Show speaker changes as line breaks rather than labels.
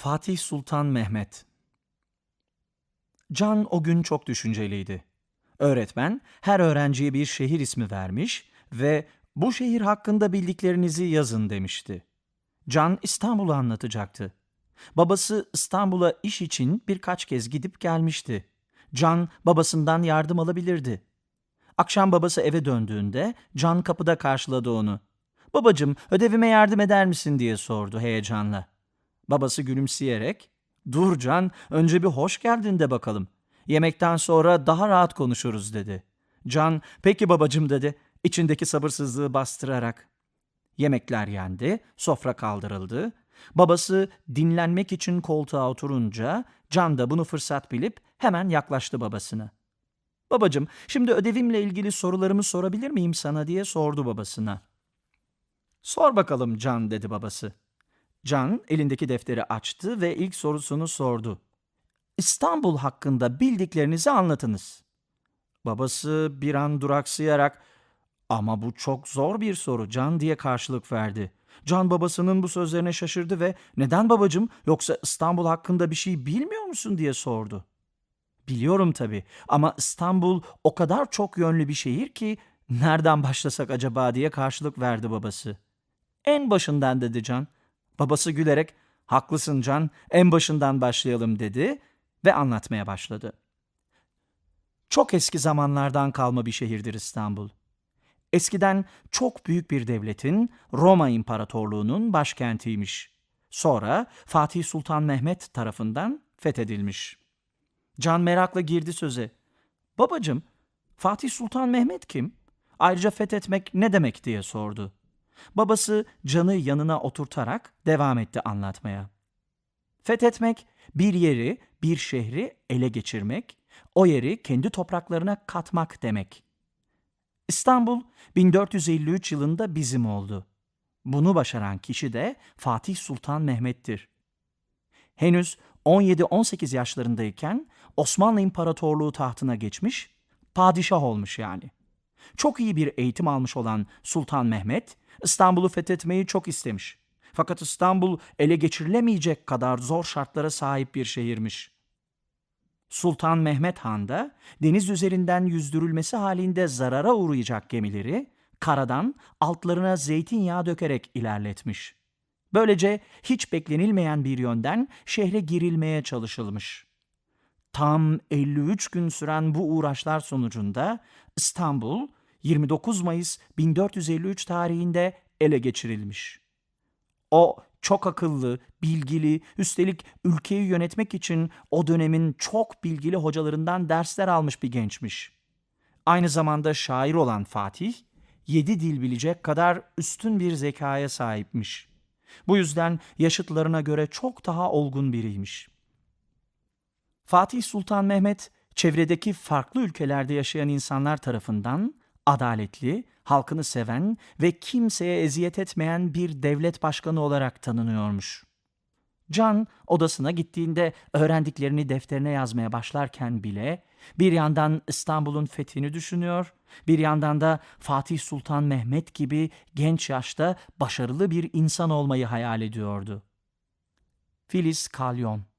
Fatih Sultan Mehmet Can o gün çok düşünceliydi. Öğretmen her öğrenciye bir şehir ismi vermiş ve bu şehir hakkında bildiklerinizi yazın demişti. Can İstanbul'u anlatacaktı. Babası İstanbul'a iş için birkaç kez gidip gelmişti. Can babasından yardım alabilirdi. Akşam babası eve döndüğünde Can kapıda karşıladı onu. Babacım ödevime yardım eder misin diye sordu heyecanla. Babası gülümseyerek ''Dur Can, önce bir hoş geldin de bakalım. Yemekten sonra daha rahat konuşuruz.'' dedi. Can ''Peki babacım'' dedi içindeki sabırsızlığı bastırarak. Yemekler yendi, sofra kaldırıldı. Babası dinlenmek için koltuğa oturunca Can da bunu fırsat bilip hemen yaklaştı babasına. Babacım, şimdi ödevimle ilgili sorularımı sorabilir miyim sana diye sordu babasına. Sor bakalım Can dedi babası. Can elindeki defteri açtı ve ilk sorusunu sordu. İstanbul hakkında bildiklerinizi anlatınız. Babası bir an duraksayarak ama bu çok zor bir soru Can diye karşılık verdi. Can babasının bu sözlerine şaşırdı ve neden babacım yoksa İstanbul hakkında bir şey bilmiyor musun diye sordu. Biliyorum tabii ama İstanbul o kadar çok yönlü bir şehir ki nereden başlasak acaba diye karşılık verdi babası. En başından dedi Can. Babası gülerek haklısın Can en başından başlayalım dedi ve anlatmaya başladı. Çok eski zamanlardan kalma bir şehirdir İstanbul. Eskiden çok büyük bir devletin Roma İmparatorluğu'nun başkentiymiş. Sonra Fatih Sultan Mehmet tarafından fethedilmiş. Can merakla girdi söze. Babacım, Fatih Sultan Mehmet kim? Ayrıca fethetmek ne demek diye sordu. Babası Can'ı yanına oturtarak devam etti anlatmaya. Fethetmek, bir yeri, bir şehri ele geçirmek, o yeri kendi topraklarına katmak demek. İstanbul 1453 yılında bizim oldu. Bunu başaran kişi de Fatih Sultan Mehmet'tir. Henüz 17-18 yaşlarındayken Osmanlı İmparatorluğu tahtına geçmiş, padişah olmuş yani. Çok iyi bir eğitim almış olan Sultan Mehmet, İstanbul'u fethetmeyi çok istemiş. Fakat İstanbul ele geçirilemeyecek kadar zor şartlara sahip bir şehirmiş. Sultan Mehmet Han da deniz üzerinden yüzdürülmesi halinde zarara uğrayacak gemileri karadan altlarına zeytinyağı dökerek ilerletmiş. Böylece hiç beklenilmeyen bir yönden şehre girilmeye çalışılmış. Tam 53 gün süren bu uğraşlar sonucunda İstanbul 29 Mayıs 1453 tarihinde ele geçirilmiş. O çok akıllı, bilgili, üstelik ülkeyi yönetmek için o dönemin çok bilgili hocalarından dersler almış bir gençmiş. Aynı zamanda şair olan Fatih, yedi dil bilecek kadar üstün bir zekaya sahipmiş. Bu yüzden yaşıtlarına göre çok daha olgun biriymiş. Fatih Sultan Mehmet, çevredeki farklı ülkelerde yaşayan insanlar tarafından adaletli, halkını seven ve kimseye eziyet etmeyen bir devlet başkanı olarak tanınıyormuş. Can odasına gittiğinde öğrendiklerini defterine yazmaya başlarken bile bir yandan İstanbul'un fethini düşünüyor, bir yandan da Fatih Sultan Mehmet gibi genç yaşta başarılı bir insan olmayı hayal ediyordu. Filiz Kalyon